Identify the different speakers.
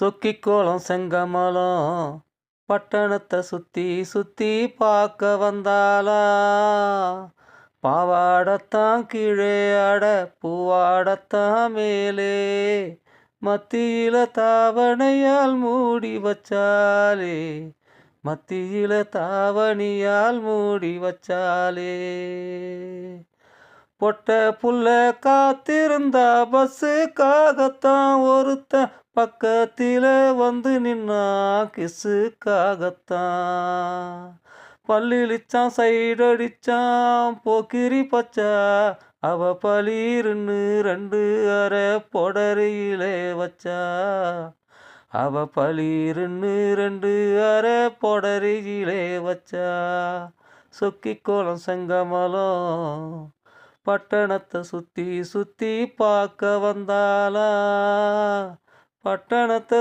Speaker 1: சுக்கிக்கோளம் செங்கமலம் பட்டணத்தை சுத்தி சுத்தி பார்க்க வந்தாளா? பாவாடத்தான் கீழே அட பூவாடத்தான் மேலே. மத்தியில தாவணையால் மூடி வச்சாலே மத்தியில தாவணியால் மூடி வச்சாலே பொட்ட புள்ள காத்திருந்தா பஸ்ஸுக்காகத்தான் ஒருத்தன் பக்கத்தில் வந்து நின்னா கிசுக்காகத்தான். பல்லிழிச்சான் சைடடிச்சான் போக்கிரி பச்சா அவ பளீருன்னு ரெண்டு அரை பொடரியிலே வச்சா. அவ பளீருன்னு ரெண்டு அரை பொடரியிலே வச்சா. சொக்கி கோலம் செங்கமலம் பட்டணத்தை சுத்தி சுத்தி பார்க்க வந்தாலா பட்டணத்தை